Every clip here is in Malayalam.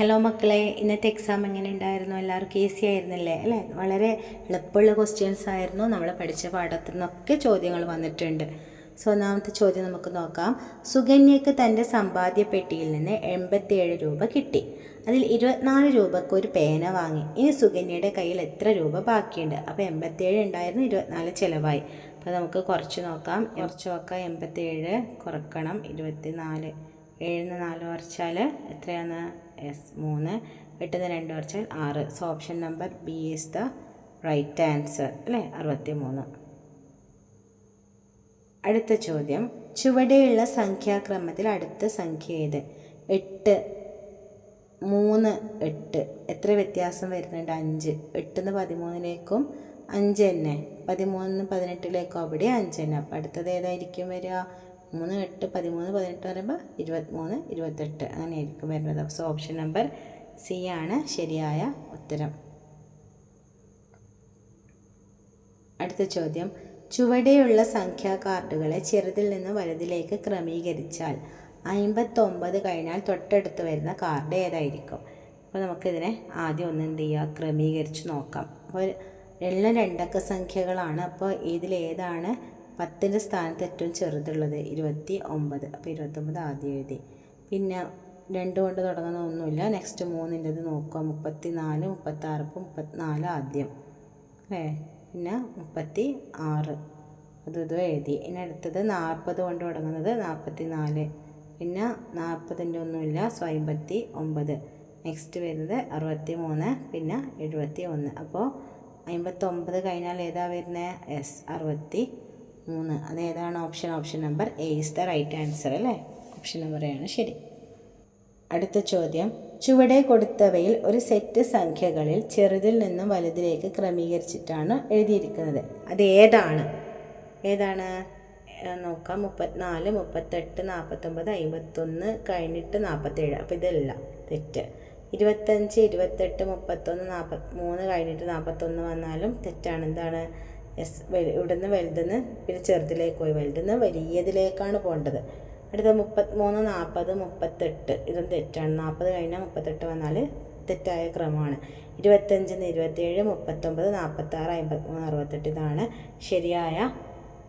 ഹലോ മക്കളെ ഇന്നത്തെ എക്സാം എങ്ങനെ ഉണ്ടായിരുന്നു? എല്ലാവർക്കും ഈസി ആയിരുന്നില്ലേ? അല്ലേ? വളരെ എളുപ്പമുള്ള ക്വസ്റ്റ്യൻസ് ആയിരുന്നു. നമ്മൾ പഠിച്ച പാഠത്തിൽ നിന്നൊക്കെ ചോദ്യങ്ങൾ വന്നിട്ടുണ്ട്. സോ ഒന്നാമത്തെ ചോദ്യം നമുക്ക് നോക്കാം. സുകന്യക്ക് തന്റെ സമ്പാദ്യ പെട്ടിയിൽ നിന്ന് എൺപത്തിയേഴ് രൂപ കിട്ടി. അതിൽ ഇരുപത്തിനാല് രൂപക്ക് ഒരു പേന വാങ്ങി. ഇനി സുകന്യയുടെ കയ്യിൽ എത്ര രൂപ ബാക്കിയുണ്ട്? അപ്പോൾ എൺപത്തിയേഴ് ഉണ്ടായിരുന്നു ഇരുപത്തിനാല് ചിലവായി. അപ്പോൾ നമുക്ക് കുറച്ച് നോക്കാം. കുറച്ച് നോക്കാം. എൺപത്തിയേഴ് കുറക്കണം ഇരുപത്തിനാല്. ഏഴിന് നാല് കുറച്ചാൽ എത്രയാണ്? എസ് മൂന്ന്. എട്ടിന് രണ്ട് കുറച്ചാൽ ആറ്. So option number B is the right answer അല്ലേ? അറുപത്തി മൂന്ന് അടുത്ത ചോദ്യം. ചുവടെയുള്ള സംഖ്യാക്രമത്തിൽ അടുത്ത സംഖ്യ ഏത്? എട്ട്. മൂന്ന് എട്ട്. എത്ര വ്യത്യാസം വരുന്നുണ്ട്? അഞ്ച്. എട്ടിന്ന് പതിമൂന്നിലേക്കും അഞ്ച് തന്നെ. പതിമൂന്ന് പതിനെട്ടിലേക്കും അവിടെ അഞ്ച് തന്നെ. അപ്പം അടുത്തത് ഏതായിരിക്കും വരിക? മൂന്ന് എട്ട് പതിമൂന്ന് പതിനെട്ട് പറയുമ്പോൾ ഇരുപത്തിമൂന്ന് ഇരുപത്തെട്ട് അങ്ങനെയായിരിക്കും വരുന്നത്. സോ ഓപ്ഷൻ നമ്പർ സി ആണ് ശരിയായ ഉത്തരം. അടുത്ത ചോദ്യം. ചുവടെയുള്ള സംഖ്യാ കാർഡുകളെ ചെറുതിൽ നിന്ന് വലുതിലേക്ക് ക്രമീകരിച്ചാൽ അമ്പത്തൊമ്പത് കഴിഞ്ഞാൽ തൊട്ടടുത്ത് വരുന്ന കാർഡ് ഏതായിരിക്കും? അപ്പോൾ നമുക്കിതിനെ ആദ്യം ഒന്ന് എന്ത് ചെയ്യുക? ക്രമീകരിച്ച് നോക്കാം. അപ്പോൾ എല്ലാം രണ്ടക്ക സംഖ്യകളാണ്. അപ്പോൾ ഇതിലേതാണ് പത്തിന്റെ സ്ഥാനത്ത് ഏറ്റവും ചെറുതുള്ളത് ഇരുപത്തി ഒമ്പത് അപ്പോൾ ഇരുപത്തൊമ്പത് ആദ്യം എഴുതി. പിന്നെ രണ്ട് കൊണ്ട് തുടങ്ങുന്ന ഒന്നുമില്ല. നെക്സ്റ്റ് മൂന്നിന്റെത് നോക്കുക. മുപ്പത്തി നാല് മുപ്പത്താറ്. ഇപ്പോൾ മുപ്പത്തിനാല് ആദ്യം. അല്ലേ? പിന്നെ മുപ്പത്തി ആറ് അത് ഇതും എഴുതി. ഇനി അടുത്തത് നാൽപ്പത് കൊണ്ട് തുടങ്ങുന്നത് നാൽപ്പത്തി നാല് പിന്നെ നാൽപ്പതിന്റെ ഒന്നുമില്ല. സോ അമ്പത്തി ഒമ്പത് നെക്സ്റ്റ് വരുന്നത് അറുപത്തി മൂന്ന് പിന്നെ എഴുപത്തി ഒന്ന് അപ്പോൾ അമ്പത്തൊമ്പത് കഴിഞ്ഞാൽ ഏതാ വരുന്നത്? എസ് അറുപത്തി മൂന്ന്. അത് ഏതാണ്? Option option number A is the right answer അല്ലേ? ഓപ്ഷൻ നമ്പർ ആണ്. ശരി. അടുത്ത ചോദ്യം. ചുവടെ കൊടുത്തവയിൽ ഒരു സെറ്റ് സംഖ്യകളിൽ ചെറുതിൽ നിന്നും വലുതിലേക്ക് ക്രമീകരിച്ചിട്ടാണ് എഴുതിയിരിക്കുന്നത്. അത് ഏതാണ്? ഏതാണ്? നോക്കാം. മുപ്പത്തിനാല് മുപ്പത്തെട്ട് നാൽപ്പത്തൊമ്പത് അമ്പത്തൊന്ന് കഴിഞ്ഞിട്ട് നാൽപ്പത്തേഴ് അപ്പോൾ ഇതല്ല തെറ്റ്. ഇരുപത്തഞ്ച് ഇരുപത്തെട്ട് മുപ്പത്തൊന്ന് നാൽപ്പത്തി മൂന്ന് കഴിഞ്ഞിട്ട് നാൽപ്പത്തൊന്ന് വന്നാലും തെറ്റാണ്. എന്താണ്? എസ് ഇവിടുന്ന് വലുതെന്ന് പിന്നെ ചെറുതിലേക്ക് പോയി. വലുതെന്ന് വലിയതിലേക്കാണ് പോകേണ്ടത്. അടുത്ത മുപ്പത്തിമൂന്ന് നാൽപ്പത് മുപ്പത്തെട്ട്. ഇതും തെറ്റാണ്. നാൽപ്പത് കഴിഞ്ഞാൽ മുപ്പത്തെട്ട് വന്നാൽ തെറ്റായ ക്രമമാണ്. ഇരുപത്തഞ്ചിന്ന് ഇരുപത്തേഴ് മുപ്പത്തൊമ്പത് നാൽപ്പത്താറ് അമ്പത്തിമൂന്ന് അറുപത്തെട്ട് ഇതാണ് ശരിയായ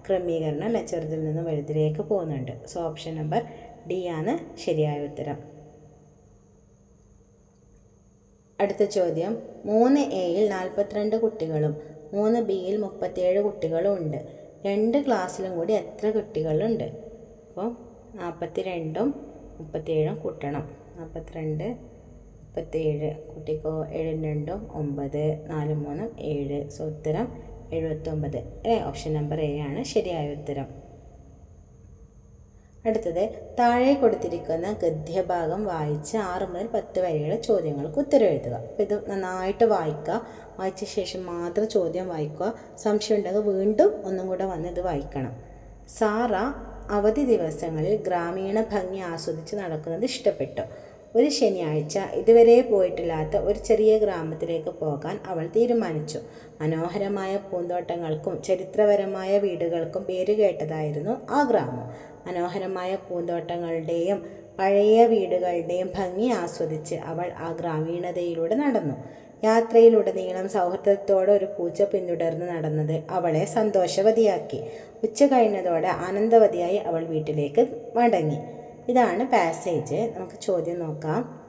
ക്രമീകരണം അല്ല? ചെറുതിൽ നിന്ന് വലുതിലേക്ക് പോകുന്നുണ്ട്. സോ ഓപ്ഷൻ നമ്പർ ഡി ആണ് ശരിയായ ഉത്തരം. അടുത്ത ചോദ്യം. മൂന്ന് എയിൽ നാൽപ്പത്തിരണ്ട് കുട്ടികളും മൂന്ന് ബിയിൽ മുപ്പത്തിയേഴ് കുട്ടികളും ഉണ്ട് രണ്ട് ക്ലാസ്സിലും കൂടി എത്ര കുട്ടികളുണ്ട്? അപ്പോൾ നാൽപ്പത്തി രണ്ടും മുപ്പത്തിയേഴും കൂട്ടണം. നാൽപ്പത്തിരണ്ട് മുപ്പത്തിയേഴ് കുട്ടിക്കോ ഏഴും രണ്ടും ഒമ്പത് നാലും മൂന്നും ഏഴ്. സോ ഉത്തരം എഴുപത്തൊമ്പത്. ഓപ്ഷൻ നമ്പർ എ ആണ്. ശരിയായ ഉത്തരം. അടുത്തത് താഴെ കൊടുത്തിരിക്കുന്ന ഗദ്യഭാഗം വായിച്ച് ആറ് മുതൽ പത്ത് വരെയുള്ള ചോദ്യങ്ങൾക്ക് ഉത്തരം എഴുതുക. അപ്പോൾ ഇത് നന്നായിട്ട് വായിക്കുക. വായിച്ച ശേഷം മാത്രം ചോദ്യം വായിക്കുക. സംശയം ഉണ്ടെങ്കിൽ വീണ്ടും ഒന്നും കൂടെ വന്ന് ഇത് വായിക്കണം. സാറ അവധി ദിവസങ്ങളിൽ ഗ്രാമീണ ഭംഗി ആസ്വദിച്ച് നടക്കുന്നത് ഇഷ്ടപ്പെട്ടു? ഒരു ശനിയാഴ്ച ഇതുവരെ പോയിട്ടില്ലാത്ത ഒരു ചെറിയ ഗ്രാമത്തിലേക്ക് പോകാൻ അവൾ തീരുമാനിച്ചു. മനോഹരമായ പൂന്തോട്ടങ്ങൾക്കും ചരിത്രപരമായ വീടുകൾക്കും പേരുകേട്ടതായിരുന്നു ആ ഗ്രാമം. മനോഹരമായ പൂന്തോട്ടങ്ങളുടെയും പഴയ വീടുകളുടെയും ഭംഗി ആസ്വദിച്ച് അവൾ ആ ഗ്രാമീണതയിലൂടെ നടന്നു. യാത്രയിലുടനീളം സൗഹൃദത്തോടെ ഒരു പൂച്ച പിന്തുടർന്ന് നടന്നത് അവളെ സന്തോഷവതിയാക്കി. ഉച്ച കഴിഞ്ഞതോടെ ആനന്ദവതിയായി അവൾ വീട്ടിലേക്ക് മടങ്ങി. ഇതാണ് പാസേജ് നമുക്ക് ചോദ്യം നോക്കാം.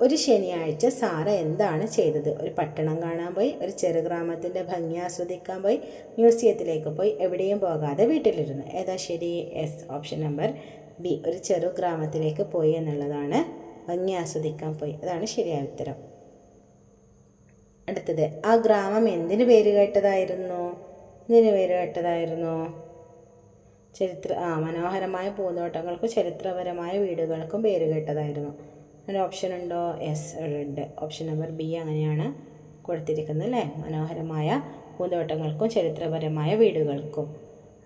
ഒരു ശനിയാഴ്ച സാറ എന്താണ് ചെയ്തത്? ഒരു പട്ടണം കാണാൻ പോയി ഒരു ചെറുഗ്രാമത്തിന്റെ ഭംഗി ആസ്വദിക്കാൻ പോയി മ്യൂസിയത്തിലേക്ക് പോയി എവിടെയും പോകാതെ വീട്ടിലിരുന്നു. ഏതാ ശരി? എസ് ഓപ്ഷൻ നമ്പർ ബി ഒരു ചെറു ഗ്രാമത്തിലേക്ക് പോയി എന്നുള്ളതാണ് ഭംഗി ആസ്വദിക്കാൻ പോയി. അതാണ് ശരിയായ ഉത്തരം. അടുത്തത് ആ ഗ്രാമം എന്തിനു പേര് കേട്ടതായിരുന്നു? എന്തിനു പേര് കേട്ടതായിരുന്നു? ചരിത്ര ആ മനോഹരമായ പൂന്തോട്ടങ്ങൾക്കും ചരിത്രപരമായ വീടുകൾക്കും പേര് കേട്ടതായിരുന്നു. ഒരു ഓപ്ഷൻ ഉണ്ടോ? എസ് ഉണ്ട് ഓപ്ഷൻ നമ്പർ ബി അങ്ങനെയാണ് കൊടുത്തിരിക്കുന്നത് അല്ലേ? മനോഹരമായ പൂന്തോട്ടങ്ങൾക്കും ചരിത്രപരമായ വീടുകൾക്കും.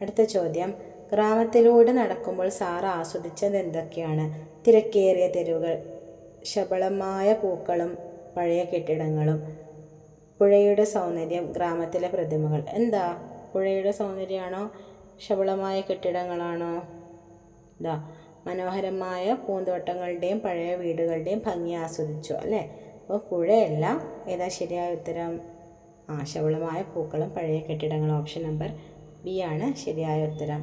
അടുത്ത ചോദ്യം. ഗ്രാമത്തിലൂടെ നടക്കുമ്പോൾ സാറ് ആസ്വദിച്ചത് എന്തൊക്കെയാണ്? തിരക്കേറിയ തെരുവുകൾ ശബളമായ പൂക്കളും പഴയ കെട്ടിടങ്ങളും പുഴയുടെ സൗന്ദര്യം ഗ്രാമത്തിലെ പ്രതിമകൾ. എന്താ? പുഴയുടെ സൗന്ദര്യമാണോ? ശബളമായ കെട്ടിടങ്ങളാണോ? ഇതാ മനോഹരമായ പൂന്തോട്ടങ്ങളുടെയും പഴയ വീടുകളുടെയും ഭംഗി ആസ്വദിച്ചു അല്ലേ? അപ്പോൾ പുഴയല്ല ഏതാ ശരിയായ ഉത്തരം? ആ ശബളമായ പൂക്കളും പഴയ കെട്ടിടങ്ങളും. ഓപ്ഷൻ നമ്പർ ബി ആണ് ശരിയായ ഉത്തരം.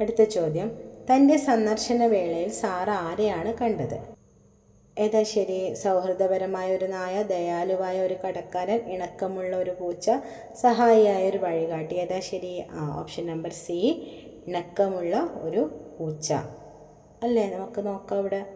അടുത്ത ചോദ്യം. തന്റെ സന്ദർശന വേളയിൽ സാറ് ആരെയാണ് കണ്ടത്? ഏതാ ശരി? സൗഹൃദപരമായ ഒരു നായ ദയാലുവായ ഒരു കടക്കാരൻ ഇണക്കമുള്ള ഒരു പൂച്ച സഹായിയായ ഒരു വഴികാട്ടി. ഏതാ ശരി? ആ ഓപ്ഷൻ നമ്പർ സി ഇണക്കമുള്ള ഒരു പൂച്ച. അല്ലേ? നമുക്ക് നോക്കാം ഇവിടെ.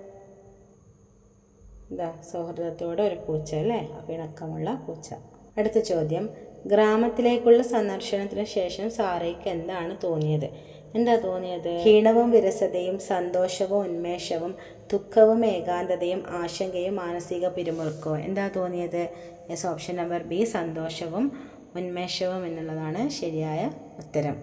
എന്താ സൗഹൃദത്തോടെ ഒരു പൂച്ച അല്ലേ? അപ്പോൾ ഇണക്കമുള്ള പൂച്ച. അടുത്ത ചോദ്യം. ഗ്രാമത്തിലേക്കുള്ള സന്ദർശനത്തിന് ശേഷം സാറയ്ക്ക് എന്താണ് തോന്നിയത്? എന്താ തോന്നിയത്? ക്ഷീണവും വിരസതയും സന്തോഷവും ഉന്മേഷവും ദുഃഖവും ഏകാന്തതയും ആശങ്കയും മാനസിക പിരിമുറുക്കവും. എന്താ തോന്നിയത്? യെസ് ഓപ്ഷൻ നമ്പർ ബി സന്തോഷവും ഉന്മേഷവും എന്നുള്ളതാണ് ശരിയായ ഉത്തരം.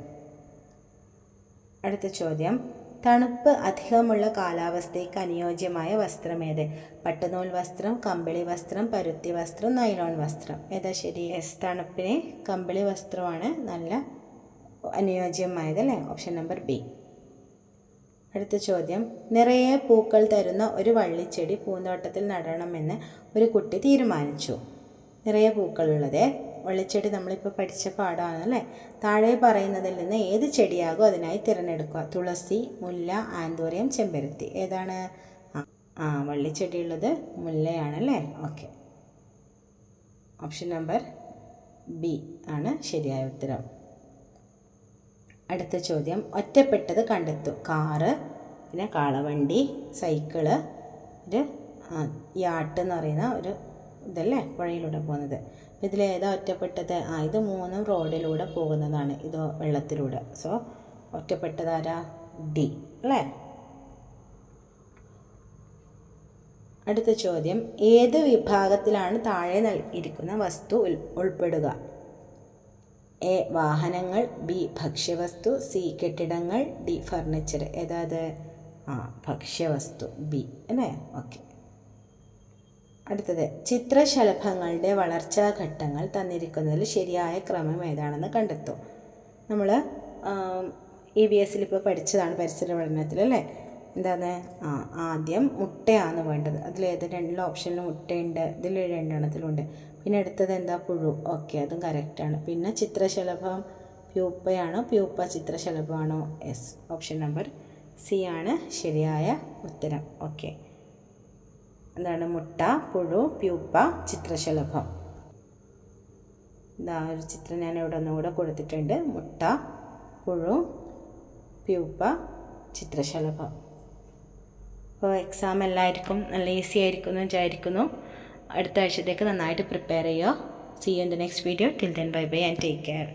അടുത്ത ചോദ്യം. തണുപ്പ് അധികമുള്ള കാലാവസ്ഥയ്ക്ക് അനുയോജ്യമായ വസ്ത്രമേത് പട്ടുനൂൽ വസ്ത്രം കമ്പിളി വസ്ത്രം പരുത്തി വസ്ത്രം നൈലോൺ വസ്ത്രം. ഏതാ ശരി? എസ് തണുപ്പിന് കമ്പിളി വസ്ത്രമാണ് നല്ല അനുയോജ്യമായത് അല്ലേ ഓപ്ഷൻ നമ്പർ ബി അടുത്ത ചോദ്യം. നിറയെ പൂക്കൾ തരുന്ന ഒരു വള്ളിച്ചെടി പൂന്തോട്ടത്തിൽ നടണമെന്ന് ഒരു കുട്ടി തീരുമാനിച്ചു. നിറയെ പൂക്കളുള്ളത്? വള്ളിച്ചെടി നമ്മളിപ്പോൾ പഠിച്ച പാഠമാണല്ലേ? താഴെ പറയുന്നതിൽ നിന്ന് ഏത് ചെടിയാകും അതിനായി തിരഞ്ഞെടുക്കുക? തുളസി മുല്ല ആന്തോറിയം ചെമ്പരത്തി. ഏതാണ്? ആ വള്ളിച്ചെടി ഉള്ളത് മുല്ലയാണല്ലേ? ഓക്കെ ഓപ്ഷൻ നമ്പർ ബി ആണ് ശരിയായ ഉത്തരം. അടുത്ത ചോദ്യം. ഒറ്റപ്പെട്ടത് കണ്ടെത്തു. കാറ് പിന്നെ കാളവണ്ടി സൈക്കിൾ ഒരു യാട്ട് എന്ന് പറയുന്ന ഒരു ഇതല്ലേ പുഴയിലൂടെ പോകുന്നത്. ഇതിലേതാ ഒറ്റപ്പെട്ടത്? ആ ഇത് മൂന്നും റോഡിലൂടെ പോകുന്നതാണ്. ഇത് വെള്ളത്തിലൂടെ. സോ ഒറ്റപ്പെട്ടതാരാ ഡി അല്ലേ? അടുത്ത ചോദ്യം. ഏത് വിഭാഗത്തിലാണ് താഴെ നൽകിയിരിക്കുന്ന വസ്തു ഉൾ- ഉൾപ്പെടുക? എ വാഹനങ്ങൾ ബി ഭക്ഷ്യവസ്തു സി കെട്ടിടങ്ങൾ ഡി ഫർണിച്ചർ. ഏതാത്? ആ ഭക്ഷ്യവസ്തു ബി അല്ലേ? ഓക്കെ. അടുത്തത് ചിത്രശലഭങ്ങളുടെ വളർച്ചാ ഘട്ടങ്ങൾ തന്നിരിക്കുന്നതിൽ ശരിയായ ക്രമം ഏതാണെന്ന് കണ്ടെത്തും. നമ്മൾ ഇ വി എസിൽ ഇപ്പോൾ പഠിച്ചതാണ് പരിസര പഠനത്തിൽ അല്ലേ? എന്താണ്? ആ ആദ്യം മുട്ടയാണ് വേണ്ടത്. അതിലേത്? രണ്ടിലും ഓപ്ഷനിൽ മുട്ടയുണ്ട് ഇതിൽ രണ്ടെണ്ണത്തിലുണ്ട്. പിന്നെ അടുത്തത് എന്താ? പുഴു. ഓക്കെ അതും കറക്റ്റാണ് പിന്നെ ചിത്രശലഭം പ്യൂപ്പയാണോ? പ്യൂപ്പ ചിത്രശലഭമാണോ? എസ് ഓപ്ഷൻ നമ്പർ സി ആണ്. ശരിയായ ഉത്തരം. ഓക്കെ. എന്താണ്? മുട്ട പുഴു പ്യൂപ്പ ചിത്രശലഭം. ഇതാ ഒരു ചിത്രം ഞാൻ ഇവിടെ ഒന്നുകൂടെ കൊടുത്തിട്ടുണ്ട്. മുട്ട പുഴു പ്യൂപ്പ ചിത്രശലഭം. അപ്പോൾ എക്സാം എല്ലാവർക്കും നല്ല ഈസി ആയിരിക്കും എന്ന് വിചാരിക്കുന്നു. അടുത്ത ആഴ്ചത്തേക്ക് നന്നായിട്ട് പ്രിപ്പയർ ചെയ്യുക. See you in the next video till then bye bye and take care